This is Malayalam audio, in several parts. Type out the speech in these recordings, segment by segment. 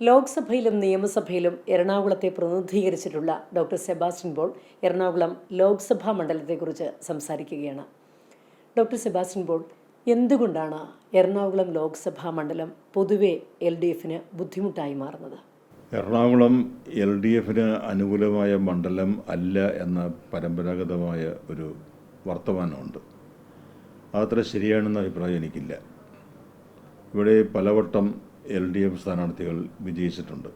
ലോക്സഭയിലും നിയമസഭയിലും എറണാകുളത്തെ പ്രതിനിധീകരിച്ചിട്ടുള്ള ഡോക്ടർ സെബാസ്റ്റ്യൻ ബോൾ എറണാകുളം ലോക്സഭാ മണ്ഡലത്തെക്കുറിച്ച് സംസാരിക്കുകയാണ്. ഡോക്ടർ സെബാസ്റ്റ്യൻ ബോൾ എന്തുകൊണ്ടാണ് എറണാകുളം ലോക്സഭാ മണ്ഡലം പൊതുവെ എൽ ഡി എഫിന് ബുദ്ധിമുട്ടായി മാറുന്നത്? എറണാകുളം എൽ ഡി എഫിന് അനുകൂലമായ മണ്ഡലം അല്ല എന്ന പരമ്പരാഗതമായ ഒരു വർത്തമാനമുണ്ട്. അതത്ര ശരിയാണെന്ന അഭിപ്രായം എനിക്കില്ല. ഇവിടെ പലവട്ടം എൽ ഡി എഫ് സ്ഥാനാർത്ഥികൾ വിജയിച്ചിട്ടുണ്ട്.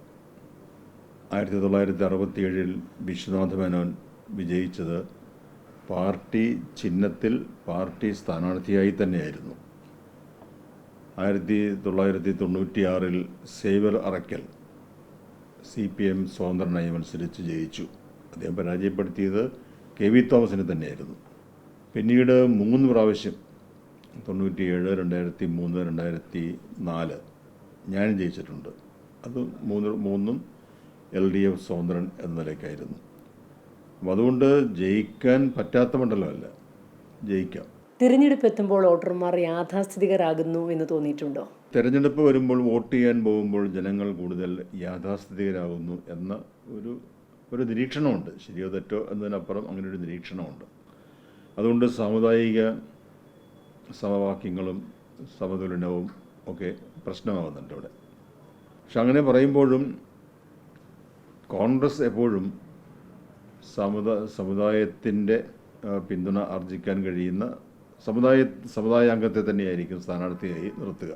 ആയിരത്തി തൊള്ളായിരത്തി അറുപത്തിയേഴിൽ വിശ്വനാഥ മേനോൻ വിജയിച്ചത് പാർട്ടി ചിഹ്നത്തിൽ പാർട്ടി സ്ഥാനാർത്ഥിയായി തന്നെയായിരുന്നു. ആയിരത്തി തൊള്ളായിരത്തി തൊണ്ണൂറ്റിയാറിൽ Xavier Arakkal C P M സ്വതന്ത്രനായി മത്സരിച്ച് ജയിച്ചു. അദ്ദേഹം പരാജയപ്പെടുത്തിയത് കെ വി തോമസിനെ തന്നെയായിരുന്നു. പിന്നീട് മൂന്ന് പ്രാവശ്യം തൊണ്ണൂറ്റിയേഴ് രണ്ടായിരത്തി മൂന്ന് രണ്ടായിരത്തി നാല് ഞാൻ ജയിച്ചിട്ടുണ്ട്. അത് മൂന്ന് മൂന്നും എൽ ഡി എഫ് സ്വതന്ത്രൻ എന്ന നിലയ്ക്കായിരുന്നു. അപ്പം അതുകൊണ്ട് ജയിക്കാൻ പറ്റാത്ത മണ്ഡലമല്ല ജയിക്കാം. തിരഞ്ഞെടുപ്പ് എത്തുമ്പോൾ വോട്ടർമാർ യാഥാസ്ഥിതികരാകുന്നു എന്ന് തോന്നിയിട്ടുണ്ടോ? തിരഞ്ഞെടുപ്പ് വരുമ്പോൾ വോട്ട് ചെയ്യാൻ പോകുമ്പോൾ ജനങ്ങൾ കൂടുതൽ യാഥാസ്ഥിതികരാകുന്നു എന്ന ഒരു ഒരു നിരീക്ഷണമുണ്ട്. ശരിയോ തെറ്റോ എന്നതിനപ്പുറം അങ്ങനെ ഒരു നിരീക്ഷണമുണ്ട്. അതുകൊണ്ട് സാമുദായിക സമവാക്യങ്ങളും സമതുലനവും ഒക്കെ പ്രശ്നമാകുന്നുണ്ട് ഇവിടെ. പക്ഷെ അങ്ങനെ പറയുമ്പോഴും കോൺഗ്രസ് എപ്പോഴും സമുദ സമുദായത്തിന്റെ പിന്തുണ ആർജിക്കാൻ കഴിയുന്ന സമുദായ സമുദായാംഗത്തെ തന്നെയായിരിക്കും സ്ഥാനാർത്ഥിയായി നിർത്തുക.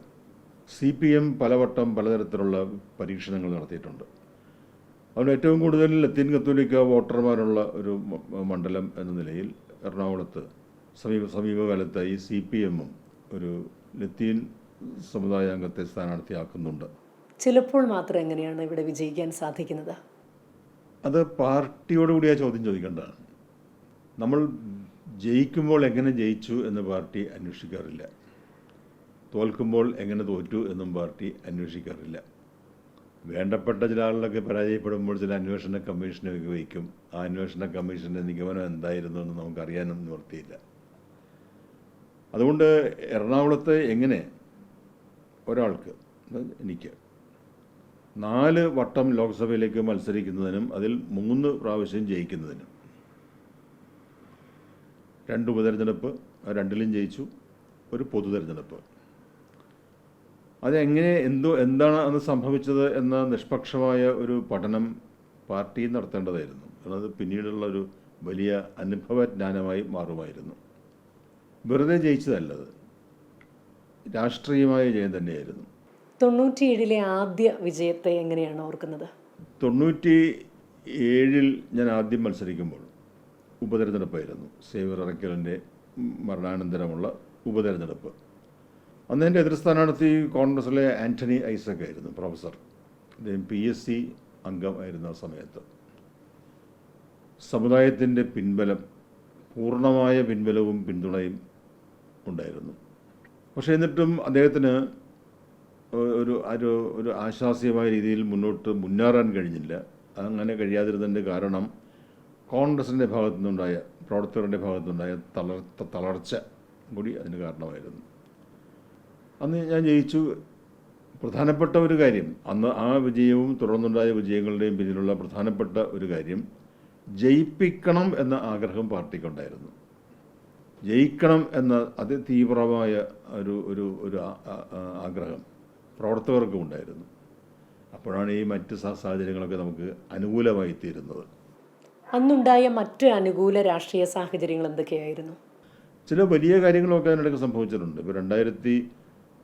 സി പി എം പലവട്ടം പലതരത്തിലുള്ള പരീക്ഷണങ്ങൾ നടത്തിയിട്ടുണ്ട്. അതുകൊണ്ട് ഏറ്റവും കൂടുതൽ ലത്തീൻ കത്തോലിക്ക വോട്ടർമാരുള്ള ഒരു മണ്ഡലം എന്ന നിലയിൽ എറണാകുളത്ത് സമീപ സമീപകാലത്തായി സി പി എമ്മും ഒരു ലത്തീൻ സമുദായാംഗത്തെ സ്ഥാനാർത്ഥിയാക്കുന്നുണ്ട്. ചിലപ്പോൾ മാത്രം എങ്ങനെയാണ് ഇവിടെ വിജയിക്കാൻ സാധിക്കുന്നത്? അത് പാർട്ടിയോടുകൂടി ആ ചോദ്യം ചോദിക്കേണ്ടതാണ്. നമ്മൾ ജയിക്കുമ്പോൾ എങ്ങനെ ജയിച്ചു എന്ന് പാർട്ടി അന്വേഷിക്കാറില്ല. തോൽക്കുമ്പോൾ എങ്ങനെ തോറ്റു എന്നും പാർട്ടി അന്വേഷിക്കാറില്ല. വേണ്ടപ്പെട്ട ചില ആളുകളൊക്കെ പരാജയപ്പെടുമ്പോൾ ചില അന്വേഷണ കമ്മീഷനൊക്കെ വയ്ക്കും ആ അന്വേഷണ കമ്മീഷന്റെ നിഗമനം എന്തായിരുന്നു എന്ന് നമുക്കറിയാനും നിവർത്തിയില്ല അതുകൊണ്ട് എറണാകുളത്ത് എങ്ങനെ ഒരാൾക്ക് എനിക്ക്. നാല് വട്ടം ലോക്സഭയിലേക്ക് മത്സരിക്കുന്നതിനും അതിൽ മൂന്ന് പ്രാവശ്യം ജയിക്കുന്നതിനും. രണ്ട് ഉപതെരഞ്ഞെടുപ്പ് രണ്ടിലും ജയിച്ചു. ഒരു പൊതു തെരഞ്ഞെടുപ്പ്. അതെങ്ങനെ എന്തോ എന്താണ് അന്ന് സംഭവിച്ചത് എന്ന നിഷ്പക്ഷമായ ഒരു പഠനം പാർട്ടി നടത്തേണ്ടതായിരുന്നു. അത് പിന്നീടുള്ള ഒരു വലിയ അനുഭവജ്ഞാനമായി മാറുമായിരുന്നു. വെറുതെ ജയിച്ചതല്ലത്. രാഷ്ട്രീയമായ ജയം തന്നെയായിരുന്നു. തൊണ്ണൂറ്റിയേഴിലെ ആദ്യ വിജയത്തെ എങ്ങനെയാണ് ഓർക്കുന്നത്? തൊണ്ണൂറ്റി ഏഴിൽ ഞാൻ ആദ്യം മത്സരിക്കുമ്പോൾ ഉപതെരഞ്ഞെടുപ്പായിരുന്നു. സേവർ അറക്കലിന്റെ മരണാനന്തരമുള്ള ഉപതെരഞ്ഞെടുപ്പ്. അന്ന് എന്റെ എതിർ സ്ഥാനാർത്ഥി കോൺഗ്രസിലെ ആന്റണി ഐസക് ആയിരുന്നു പ്രൊഫസർ. അദ്ദേഹം പി എസ് സി അംഗമായിരുന്ന ആ സമയത്ത്. സമുദായത്തിന്റെ പിൻബലം പൂർണമായ പിൻബലവും പിന്തുണയും ഉണ്ടായിരുന്നു. പക്ഷേ എന്നിട്ടും അദ്ദേഹത്തിന് ഒരു ഒരു ഒരു ആശാസ്യമായ രീതിയിൽ മുന്നോട്ട് മുന്നേറാൻ കഴിഞ്ഞില്ല. അങ്ങനെ കഴിയാതിരുന്നതിന്റെ കാരണം കോൺഗ്രസിന്റെ ഭാഗത്തു നിന്നുണ്ടായ പ്രവർത്തകരുടെ ഭാഗത്തു നിന്നുണ്ടായ തളർത്ത തളർച്ച കൂടി അതിന് കാരണമായിരുന്നു. അന്ന് ഞാൻ ജയിച്ചു. പ്രധാനപ്പെട്ട ഒരു കാര്യം അന്ന് ആ വിജയവും തുടർന്നുണ്ടായ വിജയങ്ങളുടെയും പിന്നിലുള്ള പ്രധാനപ്പെട്ട ഒരു കാര്യം ജയിപ്പിക്കണം എന്ന ആഗ്രഹം പാർട്ടിക്കുണ്ടായിരുന്നു. ജയിക്കണം എന്ന അതിതീവ്രമായ ഒരു ഒരു ഒരു ആഗ്രഹം പ്രവർത്തകർക്കും ഉണ്ടായിരുന്നു. അപ്പോഴാണ് ഈ മറ്റ് സാഹചര്യങ്ങളൊക്കെ നമുക്ക് അനുകൂലമായി തീരുന്നത്. അന്നുണ്ടായ മറ്റ് അനുകൂല രാഷ്ട്രീയ സാഹചര്യങ്ങൾ എന്തൊക്കെയായിരുന്നു? ചില വലിയ കാര്യങ്ങളൊക്കെ അതിനിടയ്ക്ക് സംഭവിച്ചിട്ടുണ്ട്. ഇപ്പോൾ രണ്ടായിരത്തി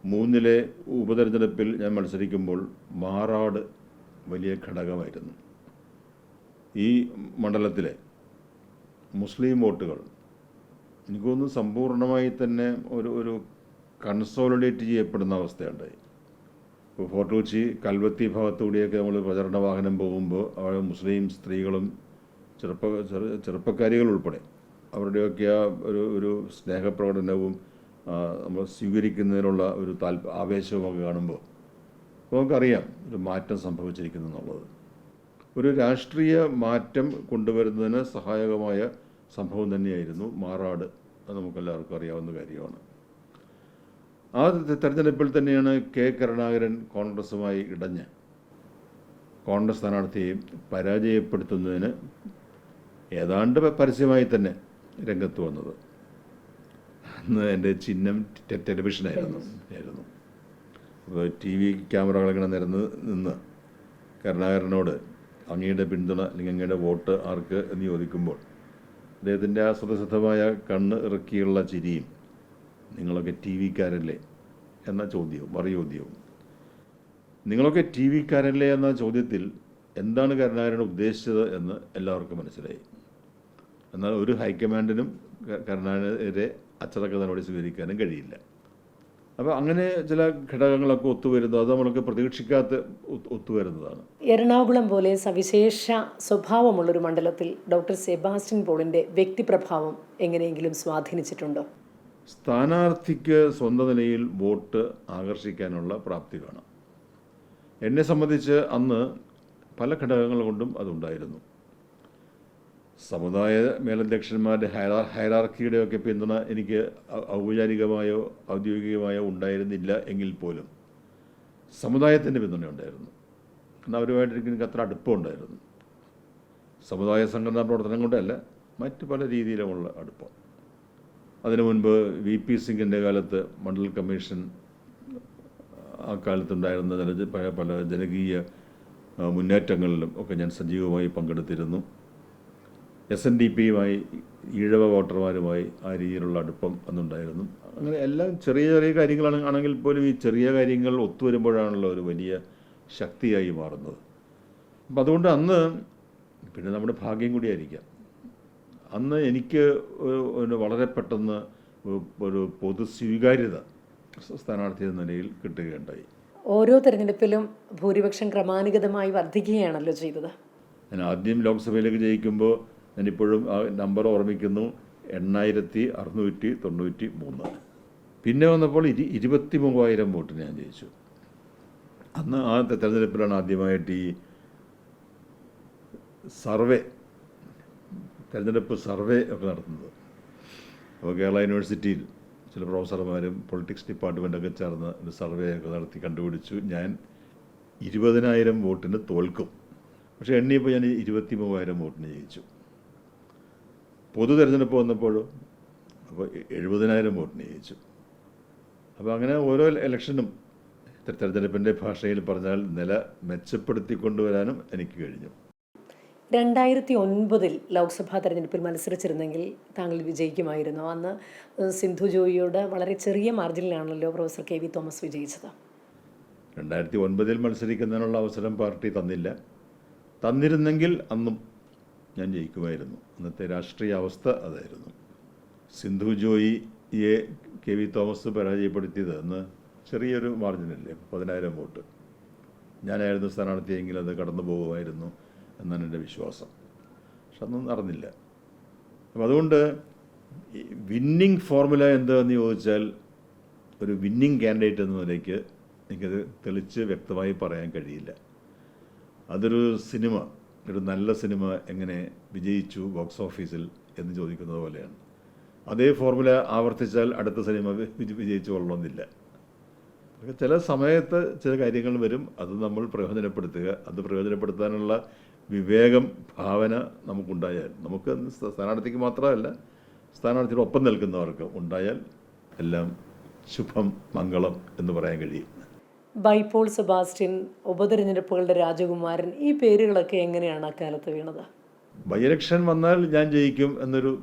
മൂന്നിലെ ഉപതെരഞ്ഞെടുപ്പിൽ ഞാൻ മത്സരിക്കുമ്പോൾ മാറാട് വലിയ ഘടകമായിരുന്നു. ഈ മണ്ഡലത്തിലെ മുസ്ലിം വോട്ടുകൾ എനിക്ക് തോന്നുന്നു സമ്പൂർണമായി തന്നെ ഒരു ഒരു കൺസോളിഡേറ്റ് ചെയ്യപ്പെടുന്ന അവസ്ഥയുണ്ടായി. ഇപ്പോൾ ഫോർട്ട് കൊച്ചി കൽവത്തി ഭാഗത്തുകൂടിയൊക്കെ നമ്മൾ പ്രചരണ വാഹനം പോകുമ്പോൾ അവിടെ മുസ്ലിം സ്ത്രീകളും ചെറുപ്പ ചെറു ചെറുപ്പക്കാരികൾ ഉൾപ്പെടെ അവരുടെയൊക്കെ ആ ഒരു ഒരു സ്നേഹപ്രകടനവും നമ്മൾ സ്വീകരിക്കുന്നതിനുള്ള ഒരു താല്പ ആവേശവുമൊക്കെ കാണുമ്പോൾ നമുക്കറിയാം ഒരു മാറ്റം സംഭവിച്ചിരിക്കുന്നു എന്നുള്ളത്. ഒരു രാഷ്ട്രീയ മാറ്റം കൊണ്ടുവരുന്നതിന് സഹായകമായ സംഭവം തന്നെയായിരുന്നു മാറാട്. അത് നമുക്കെല്ലാവർക്കും അറിയാവുന്ന കാര്യമാണ്. ആ തെ- തെരഞ്ഞെടുപ്പിൽ തന്നെയാണ് കെ. കരുണാകരൻ കോൺഗ്രസുമായി ഇടഞ്ഞ്. കോൺഗ്രസ് സ്ഥാനാർത്ഥിയെ പരാജയപ്പെടുത്തുന്നതിന് ഏതാണ്ട് പരസ്യമായി തന്നെ രംഗത്ത് വന്നത്. അന്ന് എന്റെ ചിഹ്നം ടെലിവിഷനായിരുന്നു ആയിരുന്നു. അപ്പോൾ ടി വി ക്യാമറകളിങ്ങനെ നിരന്ന് നിന്ന് കരുണാകരനോട് അങ്ങയുടെ പിന്തുണ അല്ലെങ്കിൽ അങ്ങയുടെ വോട്ട് ആർക്ക് എന്ന് ചോദിക്കുമ്പോൾ അദ്ദേഹത്തിന്റെ ആ സ്വതസിദ്ധമായ കണ്ണ് ഇറക്കിയുള്ള ചിരിയും നിങ്ങളൊക്കെ ടി വിക്കാരല്ലേ എന്ന ചോദ്യവും മറുചോദ്യവും നിങ്ങളൊക്കെ ടി വിക്കാരല്ലേ എന്ന ചോദ്യത്തിൽ എന്താണ് കരുണാകരൻ ഉദ്ദേശിച്ചത് എന്ന് എല്ലാവർക്കും മനസ്സിലായി. എന്നാൽ ഒരു ഹൈക്കമാൻഡിനും കരുണാകരെ അച്ചടക്ക നടപടി സ്വീകരിക്കാനും കഴിയില്ല. അപ്പോൾ അങ്ങനെ ചില ഘടകങ്ങളൊക്കെ ഒത്തുവരുന്നു. അത് നമ്മളൊക്കെ പ്രതീക്ഷിക്കാത്ത ഒത്ത് ഒത്തുവരുന്നതാണ്. എറണാകുളം പോലെ സവിശേഷ സ്വഭാവമുള്ളൊരു മണ്ഡലത്തിൽ ഡോക്ടർ സെബാസ്റ്റ്യൻ പോളിന്റെ വ്യക്തിപ്രഭാവം എങ്ങനെയെങ്കിലും സ്വാധീനിച്ചിട്ടുണ്ടോ? സ്ഥാനാർത്ഥിക്ക് സ്വന്തം നിലയിൽ വോട്ട് ആകർഷിക്കാനുള്ള പ്രാപ്തി വേണം. എന്നെ സംബന്ധിച്ച് അന്ന് പല ഘടകങ്ങൾ കൊണ്ടും അതുണ്ടായിരുന്നു. സമുദായ മേലധ്യക്ഷന്മാരുടെ ഹൈറാ ഹൈറാർക്കിയുടെയൊക്കെ പിന്തുണ എനിക്ക് ഔപചാരികമായോ ഔദ്യോഗികമായോ ഉണ്ടായിരുന്നില്ല എങ്കിൽ പോലും. സമുദായത്തിന്റെ പിന്തുണ ഉണ്ടായിരുന്നു. എന്നാൽ അവരുമായിട്ട് എനിക്ക് അത്ര അടുപ്പമുണ്ടായിരുന്നു സമുദായ സംഘടനാ പ്രവർത്തനം കൊണ്ടല്ല മറ്റ് പല രീതിയിലുമുള്ള അടുപ്പം. അതിനു മുൻപ് വി പി സിംഗിന്റെ കാലത്ത് മണ്ഡൽ കമ്മീഷൻ ആ കാലത്തുണ്ടായിരുന്ന പല പല ജനകീയ മുന്നേറ്റങ്ങളിലും ഒക്കെ ഞാൻ സജീവമായി പങ്കെടുത്തിരുന്നു. എസ് എൻ ഡി പിയുമായി ഈഴവ വോട്ടർമാരുമായി ആ രീതിയിലുള്ള അടുപ്പം അന്നുണ്ടായിരുന്നു. അങ്ങനെ എല്ലാം ചെറിയ ചെറിയ കാര്യങ്ങളാണ് ആണെങ്കിൽ പോലും ഈ ചെറിയ കാര്യങ്ങൾ ഒത്തുവരുമ്പോഴാണല്ലോ ഒരു വലിയ ശക്തിയായി മാറുന്നത്. അപ്പം അതുകൊണ്ട് അന്ന് പിന്നെ നമ്മുടെ ഭാഗ്യം കൂടിയായിരിക്കാം. അന്ന് എനിക്ക് വളരെ പെട്ടെന്ന് ഒരു- ഒരു പൊതു സ്വീകാര്യത സ്ഥാനാർത്ഥി എന്ന നിലയിൽ കിട്ടുകയുണ്ടായി. ഓരോ തെരഞ്ഞെടുപ്പിലും ഭൂരിപക്ഷം ക്രമാനുഗതമായി വർദ്ധിക്കുകയാണല്ലോ ചെയ്തത്. ഞാൻ ആദ്യം ലോക്സഭയിലേക്ക് ജയിക്കുമ്പോൾ ഞാനിപ്പോഴും ആ നമ്പർ ഓർമ്മിക്കുന്നു. എണ്ണായിരത്തി അറുന്നൂറ്റി തൊണ്ണൂറ്റി മൂന്ന്. പിന്നെ വന്നപ്പോൾ ഇരു ഇരുപത്തി മൂവായിരം വോട്ടിന് ഞാൻ ജയിച്ചു. അന്ന് ആ തെരഞ്ഞെടുപ്പിലാണ് ആദ്യമായിട്ട് ഈ സർവേ തെരഞ്ഞെടുപ്പ് സർവേ ഒക്കെ നടത്തുന്നത്. അപ്പോൾ കേരള യൂണിവേഴ്സിറ്റിയിൽ ചില പ്രൊഫസർമാരും പൊളിറ്റിക്സ് ഡിപ്പാർട്ട്മെന്റൊക്കെ ചേർന്ന് ഒരു സർവേ ഒക്കെ നടത്തി കണ്ടുപിടിച്ചു. ഞാൻ ഇരുപതിനായിരം വോട്ടിന് തോൽക്കും. പക്ഷേ എണ്ണിയപ്പോൾ ഞാൻ ഇരുപത്തി മൂവായിരം വോട്ടിന് ജയിച്ചു. പൊതു തെരഞ്ഞെടുപ്പ് വന്നപ്പോഴും അപ്പോൾ എഴുപതിനായിരം വോട്ടിന് ജയിച്ചു അപ്പോൾ അങ്ങനെ ഓരോ ഇലക്ഷനും തെരഞ്ഞെടുപ്പിന്റെ ഭാഷയിൽ പറഞ്ഞാൽ നില മെച്ചപ്പെടുത്തി കൊണ്ടുവരാനും എനിക്ക് കഴിഞ്ഞു. രണ്ടായിരത്തി ഒൻപതിൽ ലോക്സഭാ തെരഞ്ഞെടുപ്പിൽ മത്സരിച്ചിരുന്നെങ്കിൽ താങ്കൾ വിജയിക്കുമായിരുന്നു. അന്ന് സിന്ധു ജോയിയോട് വളരെ ചെറിയ മാർജിനിലാണല്ലോ പ്രൊഫസർ കെ വി തോമസ് വിജയിച്ചത്. രണ്ടായിരത്തി ഒൻപതിൽ മത്സരിക്കുന്നതിനുള്ള അവസരം പാർട്ടി തന്നില്ല. തന്നിരുന്നെങ്കിൽ അന്നും ഞാൻ ജയിക്കുമായിരുന്നു. അന്നത്തെ രാഷ്ട്രീയ അവസ്ഥ അതായിരുന്നു. സിന്ധു ജോയിയെ കെ വി തോമസ് പരാജയപ്പെടുത്തിയത് അന്ന് ചെറിയൊരു മാർജിനല്ലേ പതിനായിരം വോട്ട്. ഞാനായിരുന്നു സ്ഥാനാർത്ഥിയെങ്കിൽ അത് കടന്നു പോകുമായിരുന്നു എന്നാണ് എന്റെ വിശ്വാസം. പക്ഷെ അതൊന്നും നടന്നില്ല. അപ്പം അതുകൊണ്ട് വിന്നിങ് ഫോർമുല എന്താണെന്ന് ചോദിച്ചാൽ ഒരു വിന്നിങ് കാൻഡിഡേറ്റ് എന്ന നിലയ്ക്ക് എനിക്കത് തെളിച്ച് വ്യക്തമായി പറയാൻ കഴിയില്ല. അതൊരു സിനിമ. ഒരു നല്ല സിനിമ എങ്ങനെ വിജയിച്ചു ബോക്സ് ഓഫീസിൽ എന്ന് ചോദിക്കുന്നത് പോലെയാണ്. അതേ ഫോർമുല ആവർത്തിച്ചാൽ അടുത്ത സിനിമ വിജ- വിജയിച്ചു കൊള്ളണമെന്നില്ല. ചില സമയത്ത് ചില കാര്യങ്ങൾ വരും അത് നമ്മൾ പ്രയോജനപ്പെടുത്തുക. അത് പ്രയോജനപ്പെടുത്താനുള്ള വിവേകം ഭാവന നമുക്കുണ്ടായാൽ നമുക്ക് സ്ഥാനാർത്ഥിക്ക് മാത്രമല്ല സ്ഥാനാർത്ഥിയുടെ ഒപ്പം നിൽക്കുന്നവർക്ക് ഉണ്ടായാൽ എല്ലാം ശുഭം മംഗളം എന്ന് പറയാൻ കഴിയും. ബൈപോൾ സെബാസ്റ്റ്യൻ ഉപതെരഞ്ഞെടുപ്പുകളുടെ രാജകുമാരൻ ഈ പേരുകളൊക്കെ എങ്ങനെയാണ് അക്കാലത്ത് വീണത്? ബൈ ഇലക്ഷൻ വന്നാൽ ഞാൻ ജയിക്കും എന്നൊരു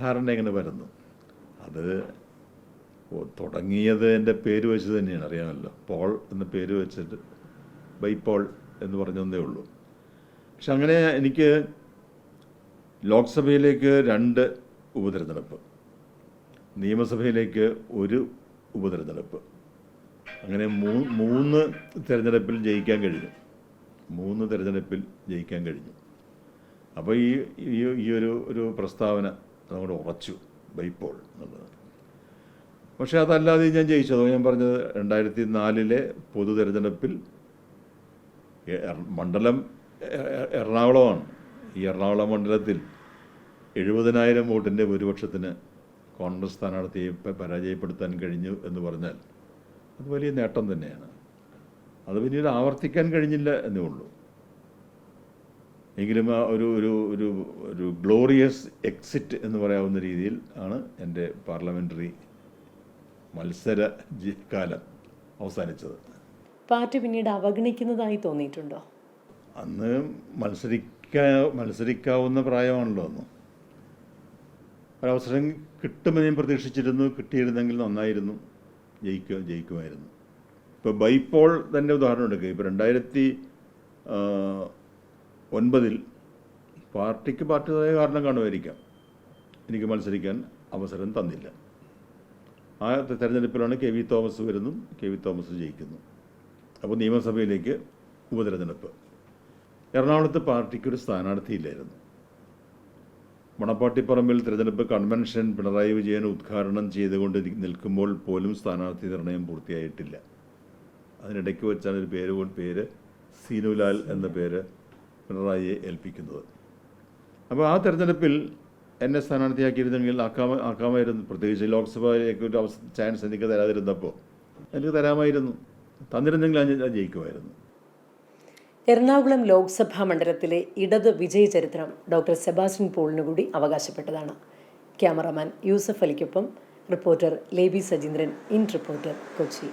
ധാരണ എങ്ങനെ വരുന്നു. അത് തുടങ്ങിയത് എന്റെ പേര് വെച്ച് തന്നെയാണ് അറിയാമല്ലോ. പോൾ എന്ന പേര് വെച്ചിട്ട് ബൈപോൾ എന്ന് പറഞ്ഞതേ ഉള്ളൂ. പക്ഷെ അങ്ങനെ എനിക്ക് ലോക്സഭയിലേക്ക് രണ്ട് ഉപതെരഞ്ഞെടുപ്പ് നിയമസഭയിലേക്ക് ഒരു ഉപതെരഞ്ഞെടുപ്പ് അങ്ങനെ മൂന്ന് തിരഞ്ഞെടുപ്പിൽ ജയിക്കാൻ കഴിഞ്ഞു. മൂന്ന് തിരഞ്ഞെടുപ്പിൽ ജയിക്കാൻ കഴിഞ്ഞു. അപ്പോൾ ഈ ഈ ഒരു ഒരു പ്രസ്താവന നമ്മുടെ ഉറച്ചു ബൈപ്പോൾ എന്നുള്ളത്. പക്ഷേ അതല്ലാതെ ഞാൻ ജയിച്ചതോ? ഞാൻ പറഞ്ഞത് രണ്ടായിരത്തി നാലിലെ പൊതു തിരഞ്ഞെടുപ്പിൽ മണ്ഡലം എറണാകുളമാണ്. ഈ എറണാകുളം മണ്ഡലത്തിൽ എഴുപതിനായിരം വോട്ടിന്റെ ഭൂരിപക്ഷത്തിന് കോൺഗ്രസ് സ്ഥാനാർത്ഥിയെ പരാജയപ്പെടുത്താൻ കഴിഞ്ഞു എന്ന് പറഞ്ഞാൽ അത് വലിയ നേട്ടം തന്നെയാണ്. അത് പിന്നീട് ആവർത്തിക്കാൻ കഴിഞ്ഞില്ല എന്നേ ഉള്ളൂ. എങ്കിലും ആ ഒരു ഒരു ഒരു ഒരു ഗ്ലോറിയസ് എക്സിറ്റ് എന്ന് പറയാവുന്ന രീതിയിൽ ആണ് എന്റെ പാർലമെന്ററി മത്സര കാലം അവസാനിച്ചത്. പാർട്ടി പിന്നീട് അവഗണിക്കുന്നതായി തോന്നിയിട്ടുണ്ടോ? അന്ന് മത്സരിക്കാ മത്സരിക്കാവുന്ന പ്രായമാണല്ലോ അന്ന്. ഒരവസരം കിട്ടുമെന്ന് ഞാൻ പ്രതീക്ഷിച്ചിരുന്നു കിട്ടിയിരുന്നെങ്കിൽ നന്നായിരുന്നു. ജയിക്കുക ജയിക്കുമായിരുന്നു. ഇപ്പോൾ ബൈപ്പോൾ തന്നെ ഉദാഹരണം എടുക്കുക ഇപ്പോൾ രണ്ടായിരത്തി ഒൻപതിൽ പാർട്ടിക്ക് പാർട്ടിയുടേതായ കാരണം കാണുമായിരിക്കാം. എനിക്ക് മത്സരിക്കാൻ അവസരം തന്നില്ല. ആ തെരഞ്ഞെടുപ്പിലാണ് കെ വി തോമസ് വരുന്നു. കെ വി തോമസ് ജയിക്കുന്നു. അപ്പോൾ നിയമസഭയിലേക്ക് ഉപതെരഞ്ഞെടുപ്പ്. എറണാകുളത്ത് പാർട്ടിക്കൊരു സ്ഥാനാർത്ഥിയില്ലായിരുന്നു. മണപ്പാട്ടിപ്പറമ്പിൽ തിരഞ്ഞെടുപ്പ് കൺവെൻഷൻ പിണറായി വിജയൻ ഉദ്ഘാടനം ചെയ്തുകൊണ്ട് നിൽക്കുമ്പോൾ പോലും സ്ഥാനാർത്ഥി നിർണയം പൂർത്തിയായിട്ടില്ല. അതിനിടയ്ക്ക് വെച്ചാണ് ഒരു പേര് പോൽ പേര് സീനുലാൽ എന്ന പേര് പിണറായിയെ ഏൽപ്പിക്കുന്നത്. അപ്പോൾ ആ തെരഞ്ഞെടുപ്പിൽ എന്നെ സ്ഥാനാർത്ഥിയാക്കിയിരുന്നെങ്കിൽ ആക്കാമ ആക്കാമായിരുന്നു. പ്രത്യേകിച്ച് ലോക്സഭയിലേക്ക് ഒരു അവസ ചാൻസ് എനിക്ക് തരാതിരുന്നപ്പോൾ. എനിക്ക് തരാമായിരുന്നു. തന്നിരുന്നെങ്കിൽ ഞാൻ ജയിക്കുമായിരുന്നു. എറണാകുളം ലോക്സഭാ മണ്ഡലത്തിലെ ഇടത് വിജയ ചരിത്രം ഡോക്ടർ സെബാസ്റ്റ്യൻ പോളിനു കൂടി അവകാശപ്പെട്ടതാണ്. Cameraman Yusuf അലിക്കൊപ്പം reporter Leby Sajeendran in reporter Kochi.